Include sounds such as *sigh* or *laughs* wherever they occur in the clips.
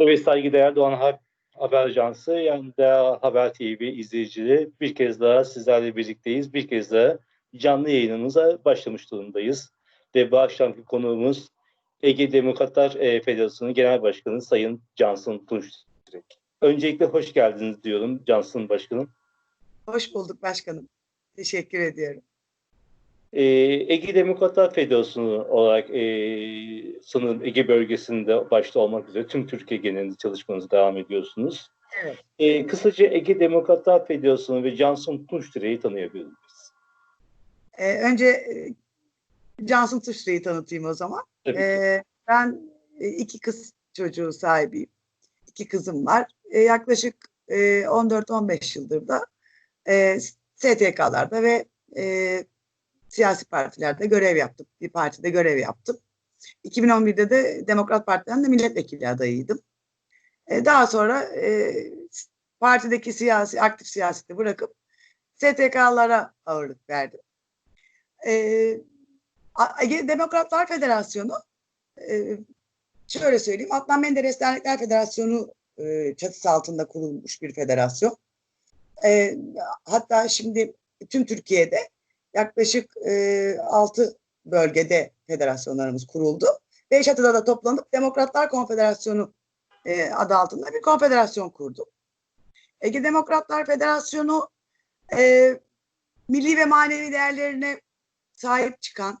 Evet saygıdeğer Doğan Ha- Haber Ajansı yani da Haber TV izleyicileri bir kez daha sizlerle birlikteyiz. Bir kez daha canlı yayınımıza başlamış durumdayız. Ve bu akşamki konuğumuz Ege Demokratlar e, Federasyonu Genel Başkanı Sayın Cansın Tunç. Öncelikle hoş geldiniz diyorum Cansın Başkanım. Hoş bulduk başkanım. Teşekkür ediyorum. Ee, Ege Demokratlar Federasyonu olarak e, sanırım Ege bölgesinde başta olmak üzere tüm Türkiye genelinde çalışmanızı devam ediyorsunuz. Evet. Ee, kısaca Ege Demokratlar Federasyonu ve Johnson Tunçdire'yi tanıyabilir miyiz? Ee, önce e, Cansın Tuşlu'yu tanıtayım o zaman. Ee, ben e, iki kız çocuğu sahibiyim. İki kızım var. Ee, yaklaşık e, 14-15 yıldır da e, STK'larda ve e, siyasi partilerde görev yaptım. Bir partide görev yaptım. 2011'de de Demokrat Parti'den de milletvekili adayıydım. E, daha sonra e, partideki siyasi, aktif siyaseti bırakıp STK'lara ağırlık verdim. E, Demokratlar Federasyonu e, şöyle söyleyeyim Adnan Menderes Dernekler Federasyonu e, çatısı altında kurulmuş bir federasyon. E, hatta şimdi tüm Türkiye'de yaklaşık e, 6 bölgede federasyonlarımız kuruldu. Ve çatıda da toplanıp Demokratlar Konfederasyonu e, adı altında bir konfederasyon kurduk. Ege Demokratlar Federasyonu e, milli ve manevi değerlerine sahip çıkan,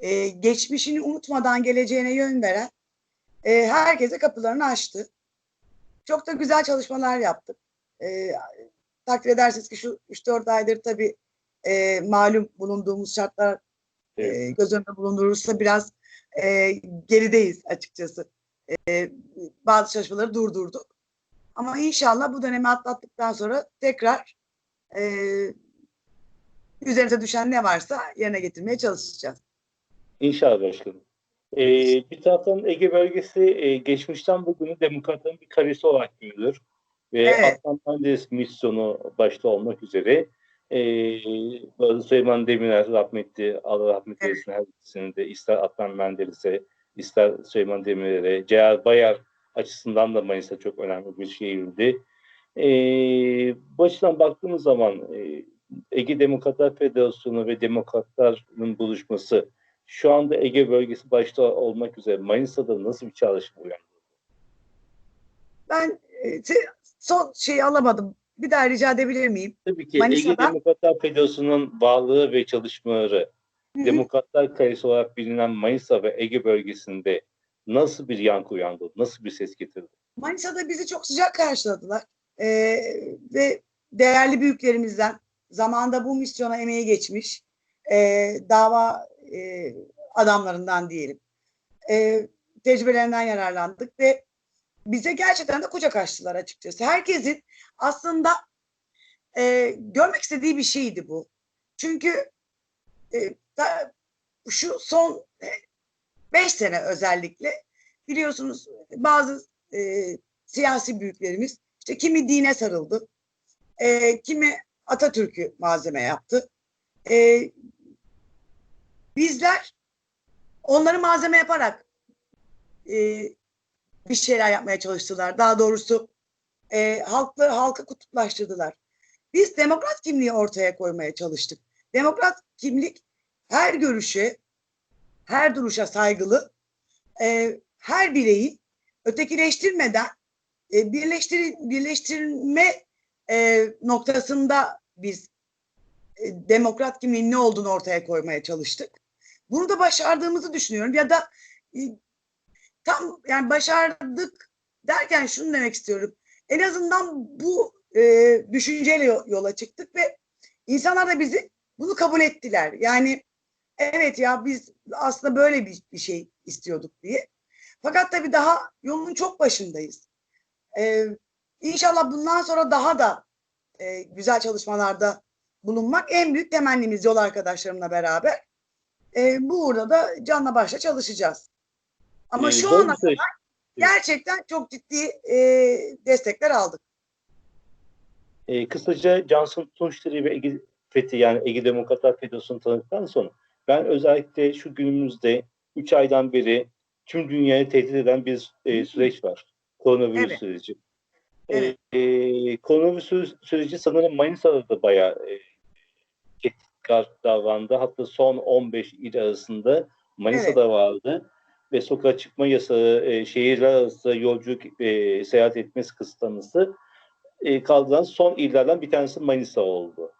e, geçmişini unutmadan geleceğine yön veren, e, herkese kapılarını açtı. Çok da güzel çalışmalar yaptık. E, takdir edersiniz ki şu 3-4 aydır tabii e, malum bulunduğumuz şartlar e, göz önünde bulundurursa biraz e, gerideyiz açıkçası. E, bazı çalışmaları durdurduk. Ama inşallah bu dönemi atlattıktan sonra tekrar e, üzerimize düşen ne varsa yerine getirmeye çalışacağız. İnşallah başkanım. Ee, bir taraftan Ege bölgesi e, geçmişten bugünü demokratların bir karesi olarak görülür. Ve Evet. Menderes misyonu başta olmak üzere e, Süleyman Demirel rahmetli, Allah rahmet eylesin her ikisini de ister Adnan Menderes'e, ister Süleyman Demirel'e, Ceyhan Bayar açısından da Manisa çok önemli bir şehirdi. E, bu açıdan baktığımız zaman e, Ege Demokratlar Federasyonu ve Demokratların buluşması şu anda Ege bölgesi başta olmak üzere Manisa'da nasıl bir çalışma uyandırdı? Ben e, te- son şeyi alamadım. Bir daha rica edebilir miyim? Tabii ki Manisa'da- Ege Demokratlar Federasyonu'nun varlığı ve çalışmaları Hı hı. Demokratlar Kalesi olarak bilinen Manisa ve Ege bölgesinde nasıl bir yankı uyandırdı? Nasıl bir ses getirdi? Manisa'da bizi çok sıcak karşıladılar. E, ve değerli büyüklerimizden zamanında bu misyona emeği geçmiş e, dava e, adamlarından diyelim. E, tecrübelerinden yararlandık ve bize gerçekten de kucak açtılar açıkçası. Herkesin aslında e, görmek istediği bir şeydi bu. Çünkü e, da- şu son e, beş sene özellikle biliyorsunuz bazı e, siyasi büyüklerimiz işte kimi dine sarıldı, e, kimi Atatürk'ü malzeme yaptı. E, bizler onları malzeme yaparak e, bir şeyler yapmaya çalıştılar. Daha doğrusu e, halkı, halkı kutuplaştırdılar. Biz demokrat kimliği ortaya koymaya çalıştık. Demokrat kimlik her görüşe, her duruşa saygılı, e, her bireyi ötekileştirmeden e, birleştir, birleştirme e, noktasında biz e, demokrat kimliğin ne olduğunu ortaya koymaya çalıştık. Bunu da başardığımızı düşünüyorum ya da e, tam yani başardık derken şunu demek istiyorum. En azından bu e, düşünceyle yo- yola çıktık ve insanlar da bizi bunu kabul ettiler. Yani evet ya biz aslında böyle bir, bir şey istiyorduk diye. Fakat tabii daha yolun çok başındayız. Ee, inşallah bundan sonra daha da e, güzel çalışmalarda bulunmak en büyük temennimiz yol arkadaşlarımla beraber. Ee, bu uğurda da canla başla çalışacağız. Ama Ee, şu ana şey. gerçekten çok ciddi e, destekler aldık. Ee, kısaca Johnson Tunçdiri ve Ege Fethi yani Ege Demokratlar Federasyonu'nu tanıdıktan sonra ben özellikle şu günümüzde 3 aydan beri tüm dünyayı tehdit eden bir e, süreç var. Koronavirüs Evet. süreci. Evet. E, e, koronavirüs süreci sanırım Manisa'da da bayağı e, etkili davrandı. Hatta son 15 il arasında Manisa'da vardı ve sokağa çıkma yasağı, e, şehirler arası yolculuk, e, seyahat etmesi kısıtlaması e, kaldıran son illerden bir tanesi Manisa oldu.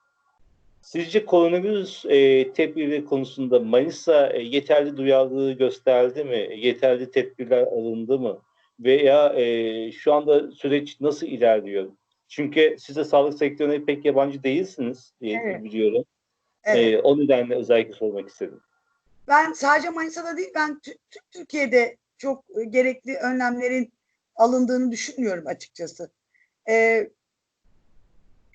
Sizce koronavirüs e, tedbirleri konusunda Manisa e, yeterli duyarlılığı gösterdi mi? Yeterli tedbirler alındı mı? Veya e, şu anda süreç nasıl ilerliyor? Çünkü siz de sağlık sektörüne pek yabancı değilsiniz diye Evet. biliyorum. Evet. E, o nedenle özellikle sormak istedim. Ben sadece Manisa'da değil, ben tü- tüm Türkiye'de çok e, gerekli önlemlerin alındığını düşünmüyorum açıkçası. Ee,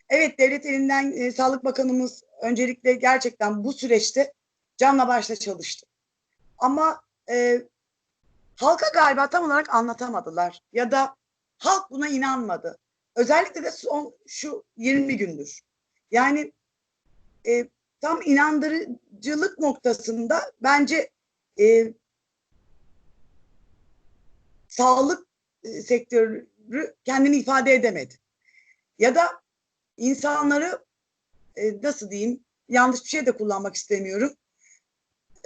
evet, devlet elinden e, Sağlık Bakanımız öncelikle gerçekten bu süreçte canla başla çalıştı. Ama e, halka galiba tam olarak anlatamadılar ya da halk buna inanmadı. Özellikle de son şu 20 gündür. Yani e, tam inandırıcılık noktasında bence e, sağlık e, sektörü kendini ifade edemedi. Ya da insanları e, nasıl diyeyim yanlış bir şey de kullanmak istemiyorum.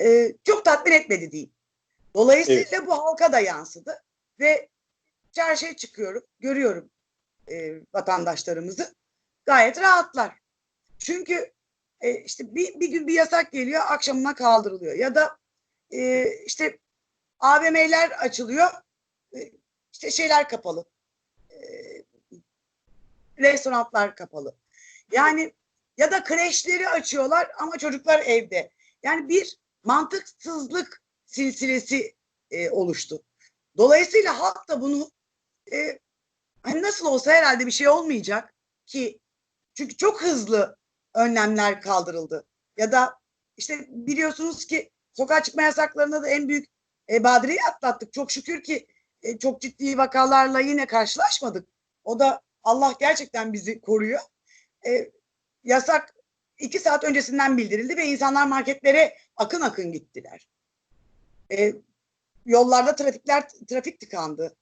E, çok tatmin etmedi diyeyim. Dolayısıyla bu halka da yansıdı ve çarşıya çıkıyorum, görüyorum e, vatandaşlarımızı gayet rahatlar. Çünkü e, işte bir, bir gün bir yasak geliyor, akşamına kaldırılıyor. Ya da e, işte AVM'ler açılıyor, e, işte şeyler kapalı. E, restoranlar kapalı. Yani ya da kreşleri açıyorlar ama çocuklar evde. Yani bir mantıksızlık silsilesi e, oluştu. Dolayısıyla halk da bunu e, hani nasıl olsa herhalde bir şey olmayacak ki çünkü çok hızlı önlemler kaldırıldı. Ya da işte biliyorsunuz ki sokağa çıkma yasaklarında da en büyük e, badireyi atlattık. Çok şükür ki e, çok ciddi vakalarla yine karşılaşmadık. O da Allah gerçekten bizi koruyor. E, yasak iki saat öncesinden bildirildi ve insanlar marketlere akın akın gittiler. E, yollarda trafikler trafik tıkandı.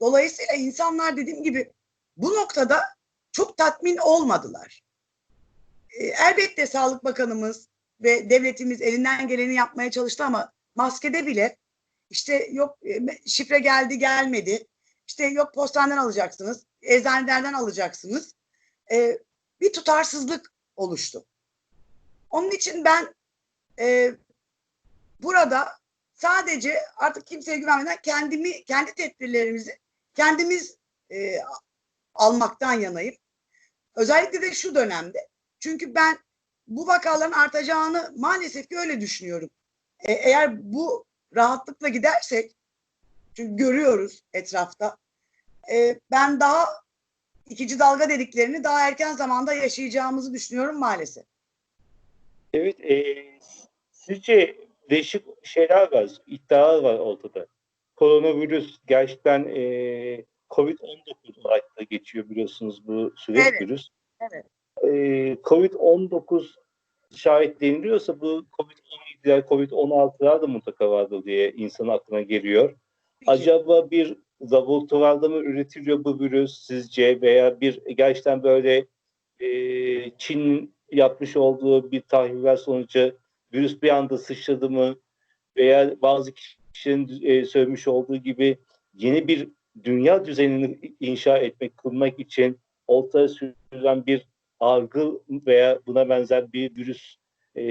Dolayısıyla insanlar dediğim gibi bu noktada çok tatmin olmadılar. E, elbette Sağlık Bakanımız ve devletimiz elinden geleni yapmaya çalıştı ama maskede bile işte yok e, şifre geldi gelmedi. İşte yok postaneden alacaksınız, eczanelerden alacaksınız. E, bir tutarsızlık oluştu. Onun için ben e, burada sadece artık kimseye güvenmeden kendimi, kendi tedbirlerimizi kendimiz e, almaktan yanayım. Özellikle de şu dönemde. Çünkü ben bu vakaların artacağını maalesef ki öyle düşünüyorum. E, eğer bu rahatlıkla gidersek, çünkü görüyoruz etrafta, e, ben daha ikinci dalga dediklerini daha erken zamanda yaşayacağımızı düşünüyorum maalesef. Evet, e, sizce değişik şeyler var, iddialar var ortada. Koronavirüs gerçekten e, COVID-19 olarak da geçiyor biliyorsunuz bu süreç Evet, virüs. evet. E, COVID-19 şayet deniliyorsa bu COVID-17'ler, COVID-16'lar da mutlaka vardır diye insanın aklına geliyor. Peki. Acaba bir laboratuvarda mı üretiliyor bu virüs sizce veya bir gerçekten böyle e, Çin'in yapmış olduğu bir tahliller sonucu virüs bir anda sıçradı mı veya bazı kişinin e, söylemiş olduğu gibi yeni bir dünya düzenini inşa etmek, kurmak için ortaya sürülen bir algı veya buna benzer bir virüs e,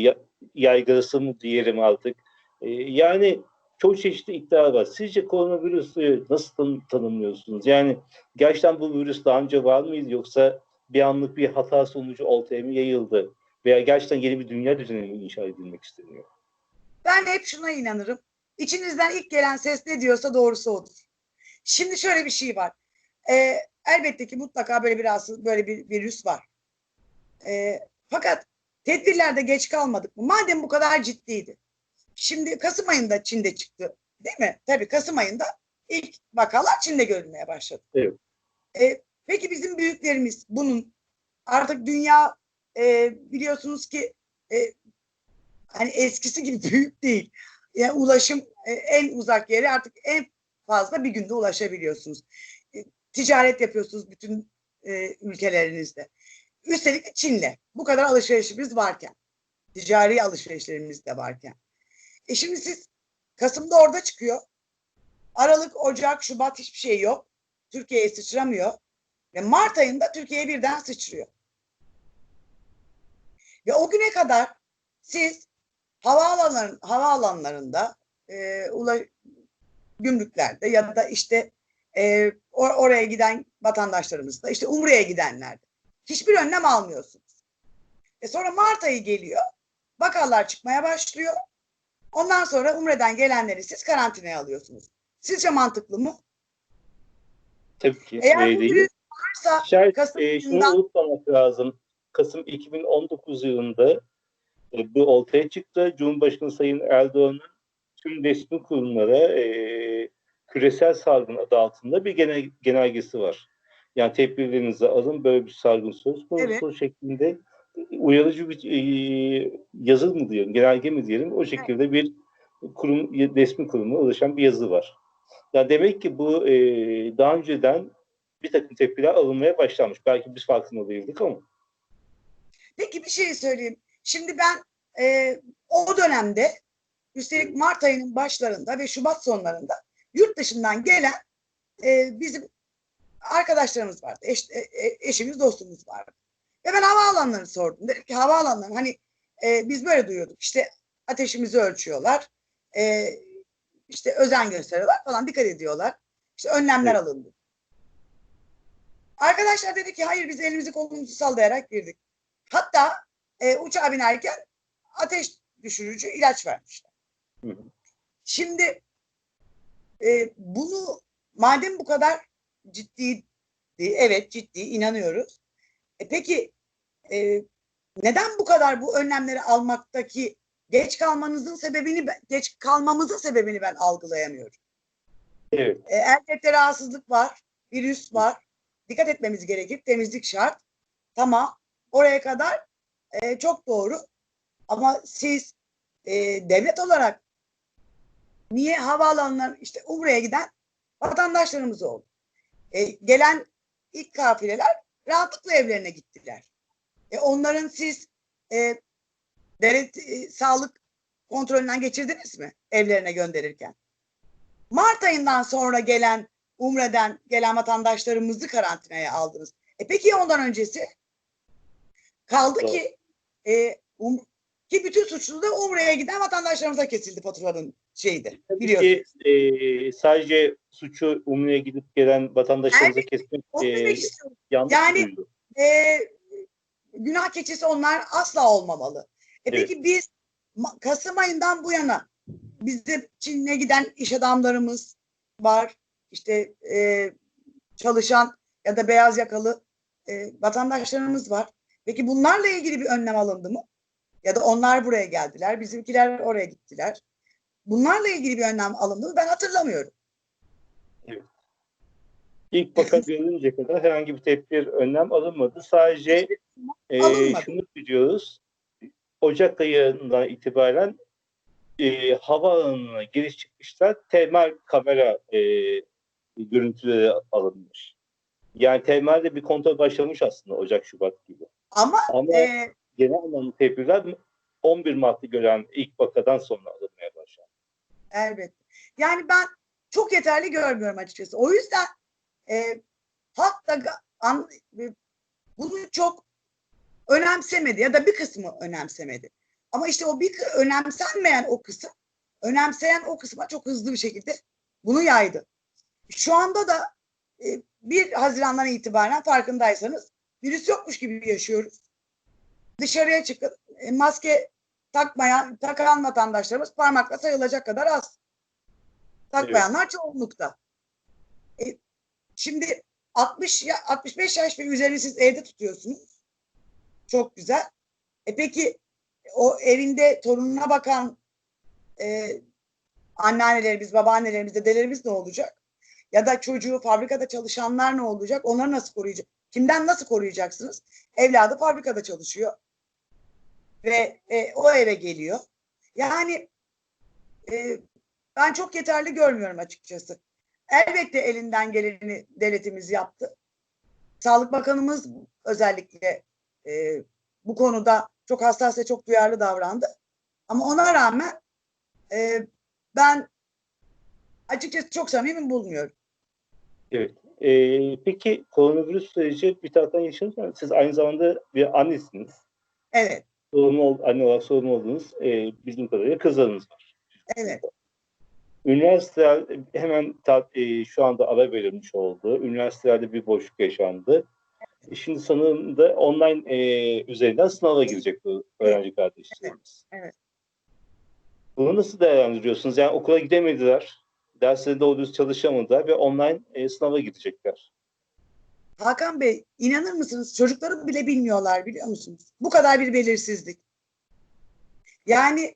ya- yaygırısı mı diyelim artık. E, yani çok çeşitli iddia var. Sizce koronavirüsü nasıl tan- tanımlıyorsunuz? Yani gerçekten bu virüs daha önce var mıydı yoksa bir anlık bir hata sonucu ortaya mı yayıldı? Veya gerçekten yeni bir dünya düzeni mi inşa edilmek isteniyor? Ben hep şuna inanırım. İçinizden ilk gelen ses ne diyorsa doğrusu odur. Şimdi şöyle bir şey var. Ee, elbette ki mutlaka böyle bir rahatsız, böyle bir virüs var. Ee, fakat tedbirlerde geç kalmadık mı? Madem bu kadar ciddiydi. Şimdi Kasım ayında Çin'de çıktı. Değil mi? Tabii Kasım ayında ilk vakalar Çin'de görülmeye başladı. Evet. Ee, peki bizim büyüklerimiz bunun artık dünya e, biliyorsunuz ki e, hani eskisi gibi *laughs* büyük değil. Yani ulaşım e, en uzak yeri artık en fazla bir günde ulaşabiliyorsunuz. Ticaret yapıyorsunuz bütün e, ülkelerinizde. Üstelik Çin'le. Bu kadar alışverişimiz varken. Ticari alışverişlerimiz de varken. E şimdi siz Kasım'da orada çıkıyor. Aralık, Ocak, Şubat hiçbir şey yok. Türkiye'ye sıçramıyor. Ve Mart ayında Türkiye'ye birden sıçrıyor. Ve o güne kadar siz havaalanların, havaalanlarında e, ula, gümrüklerde ya da işte e, or- oraya giden vatandaşlarımızda işte Umre'ye gidenlerde hiçbir önlem almıyorsunuz. E sonra Mart ayı geliyor. Vakalar çıkmaya başlıyor. Ondan sonra Umre'den gelenleri siz karantinaya alıyorsunuz. Sizce mantıklı mı? Tabii ki Eğer bu virüs varsa Şayet Kasım e, şunu ayından- unutmamak lazım. Kasım 2019 yılında e, bu ortaya çıktı. Cumhurbaşkanı Sayın Erdoğan'ın tüm resmi kurumlara e, küresel salgın adı altında bir genel, genelgesi var. Yani tedbirlerinizi alın böyle bir salgın söz konusu Evet. şeklinde uyarıcı bir e, yazı mı diyelim, genelge mi diyelim o şekilde bir kurum resmi kuruma ulaşan bir yazı var. Yani demek ki bu e, daha önceden bir takım tepkiler alınmaya başlanmış. Belki biz farkında değildik ama. Peki bir şey söyleyeyim. Şimdi ben e, o dönemde üstelik Mart ayının başlarında ve Şubat sonlarında yurt dışından gelen e, bizim arkadaşlarımız vardı. Eş, e, e, eşimiz, dostumuz vardı. Ve ben havaalanlarını sordum. Dedim ki havaalanları hani e, biz böyle duyuyorduk. İşte ateşimizi ölçüyorlar. E, işte özen gösteriyorlar falan dikkat ediyorlar. İşte önlemler Evet. alındı. Arkadaşlar dedi ki hayır biz elimizi kolumuzu sallayarak girdik. Hatta e, uçağa binerken ateş düşürücü ilaç vermişler. Hı hı. Şimdi e, bunu madem bu kadar ciddi, evet ciddi inanıyoruz. E, peki e, neden bu kadar bu önlemleri almaktaki geç kalmanızın sebebini geç kalmamızın sebebini ben algılayamıyorum. Evet. E, elbette rahatsızlık var, virüs var. Dikkat etmemiz gerekir. Temizlik şart. Tamam. Oraya kadar e, çok doğru. Ama siz e, devlet olarak niye havaalanlarına işte Umre'ye giden vatandaşlarımız oldu. E, gelen ilk kafileler rahatlıkla evlerine gittiler. E, onların siz e, devlet e, sağlık kontrolünden geçirdiniz mi evlerine gönderirken? Mart ayından sonra gelen Umre'den gelen vatandaşlarımızı karantinaya aldınız. E peki ya ondan öncesi? Kaldı Doğru. ki e, um, ki bütün suçlu da Umre'ye giden vatandaşlarımıza kesildi faturanın Tabii Biliyorsunuz. ki e, sadece suçu Umre'ye gidip gelen vatandaşlarımıza kesmek Onu e, yanlış Yani-. E, günah keçisi onlar asla olmamalı. E Evet. peki biz Kasım ayından bu yana bizde Çin'e giden iş adamlarımız var. İşte e, çalışan ya da beyaz yakalı e, vatandaşlarımız var. Peki bunlarla ilgili bir önlem alındı mı? Ya da onlar buraya geldiler, bizimkiler oraya gittiler. Bunlarla ilgili bir önlem alındı mı? Ben hatırlamıyorum. İlk vaka *laughs* görülünce kadar herhangi bir tedbir, önlem alınmadı. Sadece e, Alınmadı. şunu biliyoruz. Ocak ayından itibaren e, havaalanına giriş çıkışlar termal kamera e, görüntüleri alınmış. Yani termalde bir kontrol başlamış aslında Ocak-Şubat gibi. Ama Ama e, genel anlamda tedbirler 11 Mart'ta gören ilk vakadan sonra alınmaya başlandı. Elbette. Yani ben çok yeterli görmüyorum açıkçası. O yüzden e, ga- an, e, bunu çok önemsemedi ya da bir kısmı önemsemedi. Ama işte o bir önemsenmeyen o kısım, önemseyen o kısma çok hızlı bir şekilde bunu yaydı. Şu anda da e, 1 Haziran'dan itibaren farkındaysanız virüs yokmuş gibi yaşıyoruz. Dışarıya çıkın, e, maske takmayan, takan vatandaşlarımız parmakla sayılacak kadar az. Takmayanlar çoğunlukta. E, şimdi 60 ya 65 yaş ve üzeri siz evde tutuyorsunuz. Çok güzel. E peki o evinde torununa bakan e, anneannelerimiz, babaannelerimiz, dedelerimiz ne olacak? Ya da çocuğu fabrikada çalışanlar ne olacak? Onları nasıl koruyacak? Kimden nasıl koruyacaksınız? Evladı fabrikada çalışıyor. Ve e, o eve geliyor. Yani e, ben çok yeterli görmüyorum açıkçası. elbette elinden geleni devletimiz yaptı. Sağlık Bakanımız özellikle e, bu konuda çok hassas ve çok duyarlı davrandı. Ama ona rağmen e, ben açıkçası çok samimi bulmuyorum. Evet. Ee, peki koronavirüs süreci bir taraftan yaşanırken siz aynı zamanda bir annesiniz. Evet, Sorumlu ol, anne olarak sorumlu olduğunuz e, bizim kadarıyla kızlarınız var. evet. Üniversiteler hemen ta- e, şu anda ara verilmiş oldu. Üniversitelerde bir boşluk yaşandı. E, Şimdi sanırım da online e, üzerinden sınava girecek bu öğrenci kardeşlerimiz. Evet, evet. Bunu nasıl değerlendiriyorsunuz? Yani okula gidemediler, derslerinde doğru düz çalışamadılar ve online e, sınava gidecekler. Hakan Bey inanır mısınız çocukları bile bilmiyorlar biliyor musunuz? Bu kadar bir belirsizlik. Yani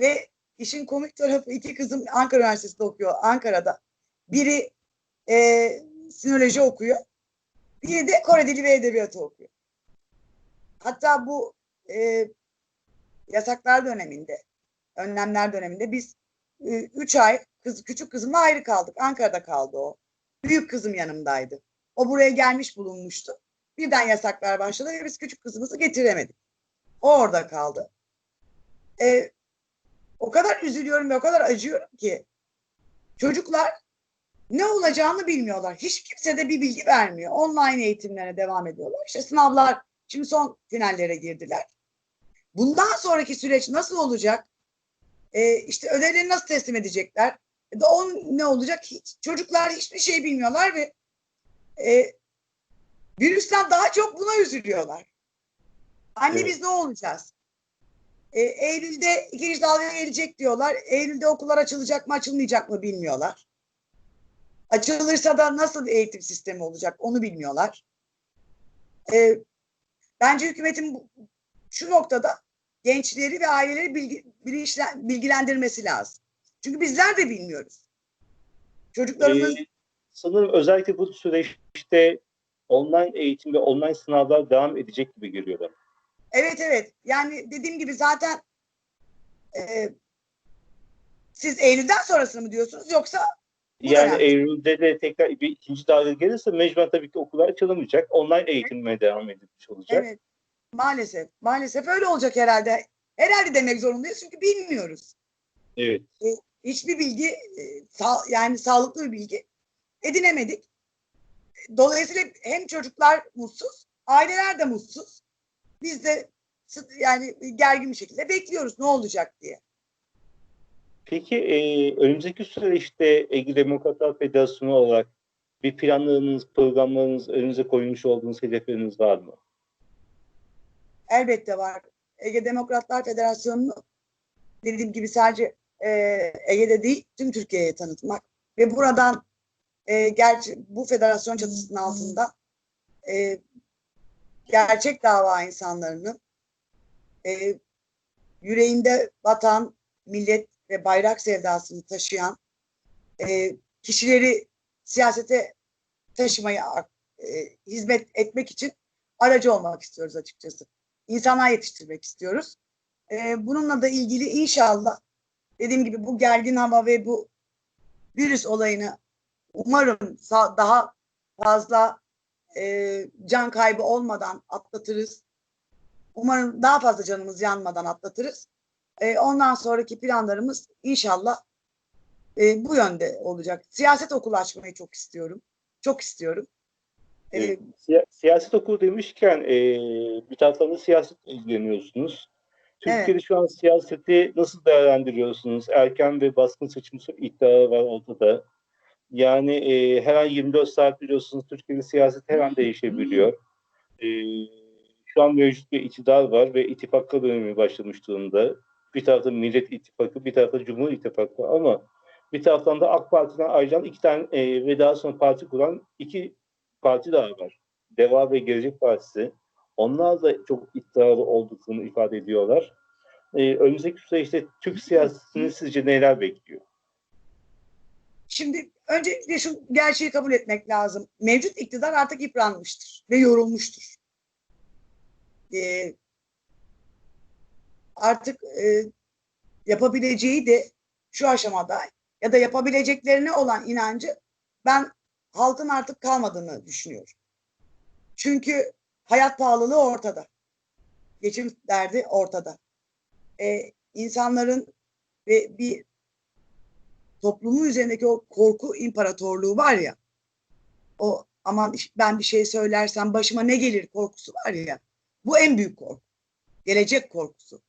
ve işin komik tarafı iki kızım Ankara Üniversitesi'nde okuyor Ankara'da. Biri e, sinoloji okuyor. Biri de Kore Dili ve Edebiyatı okuyor. Hatta bu e, yasaklar döneminde, önlemler döneminde biz e, üç ay kız, küçük kızımla ayrı kaldık. Ankara'da kaldı o. Büyük kızım yanımdaydı. O buraya gelmiş bulunmuştu. Birden yasaklar başladı ve biz küçük kızımızı getiremedik. O orada kaldı. Ee, o kadar üzülüyorum ve o kadar acıyorum ki çocuklar ne olacağını bilmiyorlar. Hiç kimse de bir bilgi vermiyor. Online eğitimlerine devam ediyorlar. İşte sınavlar şimdi son finallere girdiler. Bundan sonraki süreç nasıl olacak? Ee, işte ödevleri nasıl teslim edecekler? Ya da on ne olacak? Hiç, çocuklar hiçbir şey bilmiyorlar ve e, virüsten daha çok buna üzülüyorlar. Anne Evet. biz ne olacağız? E, Eylül'de ikinci dalga gelecek diyorlar. Eylül'de okullar açılacak mı açılmayacak mı bilmiyorlar. Açılırsa da nasıl eğitim sistemi olacak onu bilmiyorlar. E, bence hükümetin bu- şu noktada gençleri ve aileleri bilgi, bilgilendirmesi lazım. Çünkü bizler de bilmiyoruz. Çocuklarımız Ee, sanırım özellikle bu süreçte online eğitim ve online sınavlar devam edecek gibi geliyor bana. Evet evet. Yani dediğim gibi zaten e, siz Eylül'den sonrasını mı diyorsunuz yoksa Yani dönem. Eylül'de de tekrar bir ikinci dalga gelirse mecburen tabii ki okullar açılamayacak. Online eğitimine devam edilmiş olacak. evet maalesef maalesef öyle olacak herhalde. Herhalde demek zorundayız çünkü bilmiyoruz. Evet. Hiçbir bilgi e, sa- yani sağlıklı bir bilgi edinemedik. Dolayısıyla hem çocuklar mutsuz, aileler de mutsuz. Biz de yani gergin bir şekilde bekliyoruz ne olacak diye. Peki e, önümüzdeki süreçte Ege Demokratlar Federasyonu olarak bir planlarınız, programlarınız, önünüze koymuş olduğunuz hedefleriniz var mı? Elbette var. Ege Demokratlar Federasyonu'nu dediğim gibi sadece e, Ege'de değil tüm Türkiye'ye tanıtmak ve buradan e, gerçi bu federasyon çatısının altında e, gerçek dava insanlarının e, yüreğinde vatan, millet ve bayrak sevdasını taşıyan e, kişileri siyasete taşımaya e, hizmet etmek için aracı olmak istiyoruz açıkçası. İnsanlar yetiştirmek istiyoruz. E, bununla da ilgili inşallah dediğim gibi bu gergin hava ve bu virüs olayını umarım daha fazla e, can kaybı olmadan atlatırız. Umarım daha fazla canımız yanmadan atlatırız. E, ondan sonraki planlarımız inşallah e, bu yönde olacak. Siyaset okulu açmayı çok istiyorum. Çok istiyorum. E, Evet. Siya- siyaset okulu demişken e, bir taraftan da siyasetle ilgileniyorsunuz. Türkiye'de şu an siyaseti nasıl değerlendiriyorsunuz? Erken ve baskın seçim iddiaları var ortada. Yani e, her an 24 saat biliyorsunuz Türkiye'de siyaset her an değişebiliyor. E, şu an mevcut bir iktidar var ve ittifaklar dönemi başlamış durumda. Bir tarafta Millet İttifakı, bir tarafta Cumhur İttifakı ama bir taraftan da AK Parti'den ayrılan iki tane e, ve daha sonra parti kuran iki parti daha var. Deva ve Gelecek Partisi. Onlar da çok iddialı olduklarını ifade ediyorlar. Ee, önümüzdeki süreçte Türk siyasetini sizce neler bekliyor? Şimdi öncelikle şu gerçeği kabul etmek lazım. Mevcut iktidar artık yıpranmıştır ve yorulmuştur. Ee, artık e, yapabileceği de şu aşamada ya da yapabileceklerine olan inancı ben halkın artık kalmadığını düşünüyorum. Çünkü hayat pahalılığı ortada. Geçim derdi ortada. Ee, insanların ve bir toplumu üzerindeki o korku imparatorluğu var ya o aman ben bir şey söylersem başıma ne gelir korkusu var ya bu en büyük korku. Gelecek korkusu.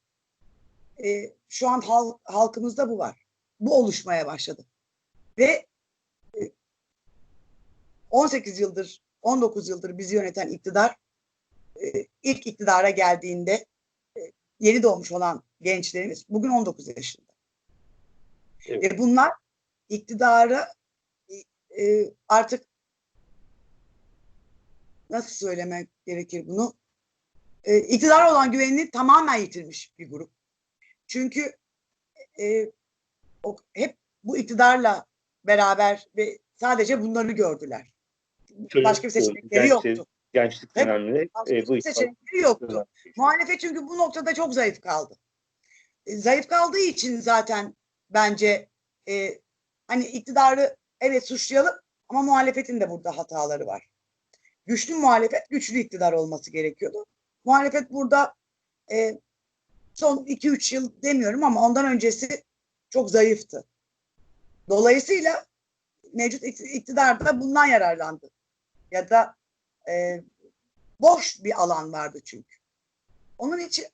Ee, şu an halk, halkımızda bu var. Bu oluşmaya başladı. Ve 18 yıldır, 19 yıldır bizi yöneten iktidar e, ilk iktidara geldiğinde e, yeni doğmuş olan gençlerimiz bugün 19 yaşında. Evet. Ve bunlar iktidara e, artık nasıl söylemek gerekir bunu? İktidara olan güvenini tamamen yitirmiş bir grup. Çünkü o, hep bu iktidarla beraber ve sadece bunları gördüler. Çocuk, Başka bir seçenekleri gençlik, yoktu. Gençlik döneminde e, bu seçenekleri yoktu. Muhalefet çünkü bu noktada çok zayıf kaldı. E, zayıf kaldığı için zaten bence e, hani iktidarı evet suçlayalım ama muhalefetin de burada hataları var. Güçlü muhalefet güçlü iktidar olması gerekiyordu. Muhalefet burada e, son 2-3 yıl demiyorum ama ondan öncesi çok zayıftı. Dolayısıyla mevcut iktidar da bundan yararlandı. Ya da e, boş bir alan vardı çünkü. Onun için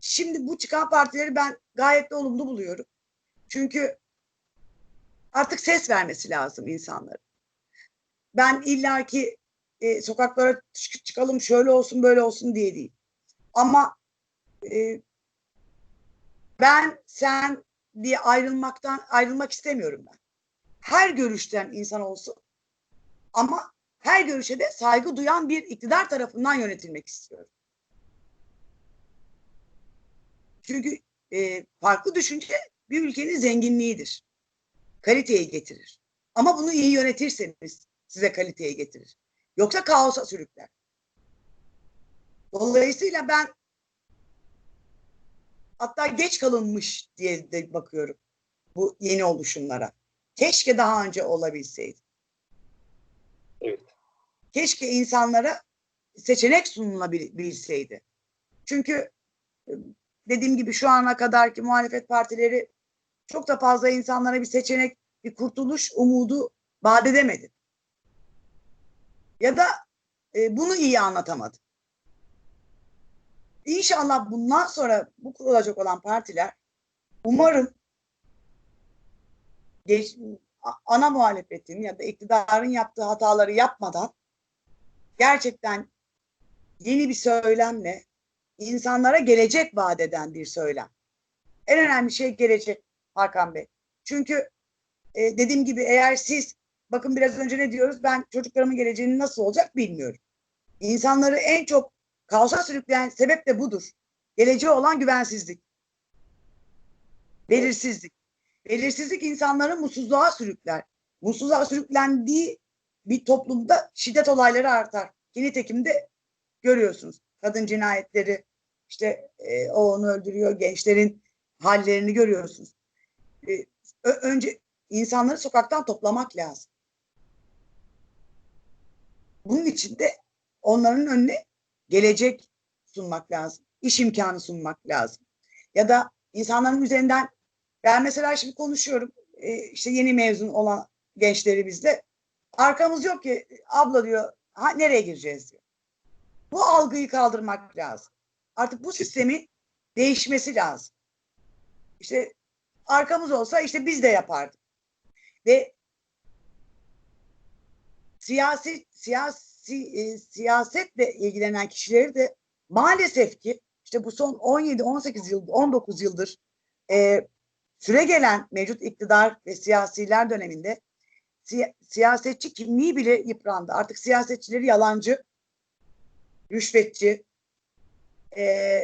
şimdi bu çıkan partileri ben gayet de olumlu buluyorum. Çünkü artık ses vermesi lazım insanların. Ben illaki e, sokaklara çıkalım şöyle olsun böyle olsun diye değil. Ama e, ben sen diye ayrılmaktan ayrılmak istemiyorum ben. Her görüşten insan olsun ama her görüşe de saygı duyan bir iktidar tarafından yönetilmek istiyorum. Çünkü e, farklı düşünce bir ülkenin zenginliğidir. Kaliteyi getirir. Ama bunu iyi yönetirseniz size kaliteyi getirir. Yoksa kaosa sürükler. Dolayısıyla ben hatta geç kalınmış diye de bakıyorum bu yeni oluşumlara. Keşke daha önce olabilseydi. Evet. Keşke insanlara seçenek sunulabilseydi. Çünkü e, dediğim gibi şu ana kadarki muhalefet partileri çok da fazla insanlara bir seçenek, bir kurtuluş umudu vaat edemedi. Ya da e, bunu iyi anlatamadı. İnşallah bundan sonra bu kurulacak olan partiler umarım geç, ana muhalefetin ya da iktidarın yaptığı hataları yapmadan gerçekten yeni bir söylemle insanlara gelecek vaat eden bir söylem. En önemli şey gelecek Hakan Bey. Çünkü e, dediğim gibi eğer siz bakın biraz önce ne diyoruz ben çocuklarımın geleceğini nasıl olacak bilmiyorum. İnsanları en çok kaosa sürükleyen sebep de budur. Geleceğe olan güvensizlik. Belirsizlik. Belirsizlik insanları mutsuzluğa sürükler. Mutsuzluğa sürüklendiği bir toplumda şiddet olayları artar. Ki nitekim de görüyorsunuz. Kadın cinayetleri, işte e, o onu öldürüyor, gençlerin hallerini görüyorsunuz. E, önce insanları sokaktan toplamak lazım. Bunun için de onların önüne gelecek sunmak lazım. İş imkanı sunmak lazım. Ya da insanların üzerinden ben mesela şimdi konuşuyorum e, işte yeni mezun olan gençlerimizle arkamız yok ki abla diyor ha, nereye gireceğiz diyor. Bu algıyı kaldırmak lazım. Artık bu sistemin değişmesi lazım. İşte arkamız olsa işte biz de yapardık. Ve siyasi siyasi e, siyasetle ilgilenen kişileri de maalesef ki işte bu son 17 18 yıl 19 yıldır e, süre gelen mevcut iktidar ve siyasiler döneminde si siyasetçi kimliği bile yıprandı. Artık siyasetçileri yalancı, rüşvetçi e,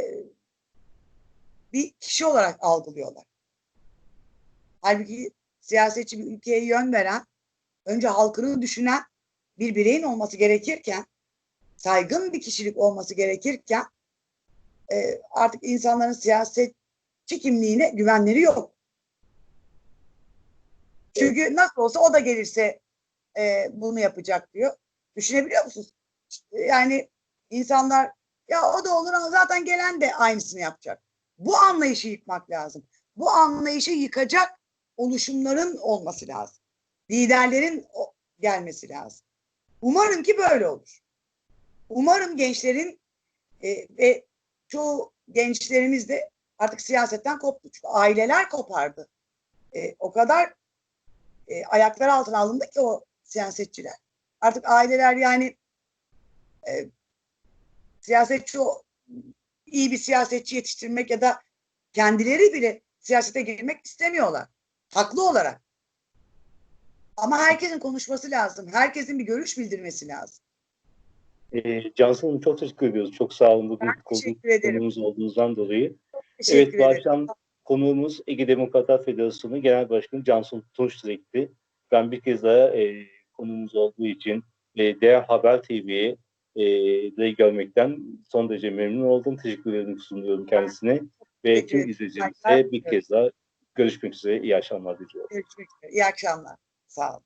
bir kişi olarak algılıyorlar. Halbuki siyasetçi bir ülkeye yön veren, önce halkını düşünen bir bireyin olması gerekirken, saygın bir kişilik olması gerekirken e, artık insanların siyasetçi kimliğine güvenleri yok. Çünkü nasıl olsa o da gelirse e, bunu yapacak diyor. Düşünebiliyor musunuz? Yani insanlar ya o da olur ama zaten gelen de aynısını yapacak. Bu anlayışı yıkmak lazım. Bu anlayışı yıkacak oluşumların olması lazım. Liderlerin gelmesi lazım. Umarım ki böyle olur. Umarım gençlerin e, ve çoğu gençlerimiz de artık siyasetten koptu. Çünkü aileler kopardı. E, o kadar e, ayaklar altına alındı ki o siyasetçiler. Artık aileler yani e, siyasetçi iyi bir siyasetçi yetiştirmek ya da kendileri bile siyasete girmek istemiyorlar. Haklı olarak. Ama herkesin konuşması lazım. Herkesin bir görüş bildirmesi lazım. E, Cansu Hanım çok teşekkür ediyoruz. Çok sağ olun bugün teşekkür ederim. konuğumuz olduğunuzdan dolayı. Teşekkür evet bu akşam konuğumuz Ege Demokratlar Federasyonu Genel Başkanı Cansu Tunç Direk'ti. Ben bir kez daha e, konuğumuz olduğu için e, Değer Haber TV'yi e, de görmekten son derece memnun oldum. Teşekkürlerimi sunuyorum kendisine. Ve Teşekkür tüm izleyicilerimize bir kez daha görüşmek üzere. İyi akşamlar diliyorum. Görüşmek üzere. İyi akşamlar. Sağ olun.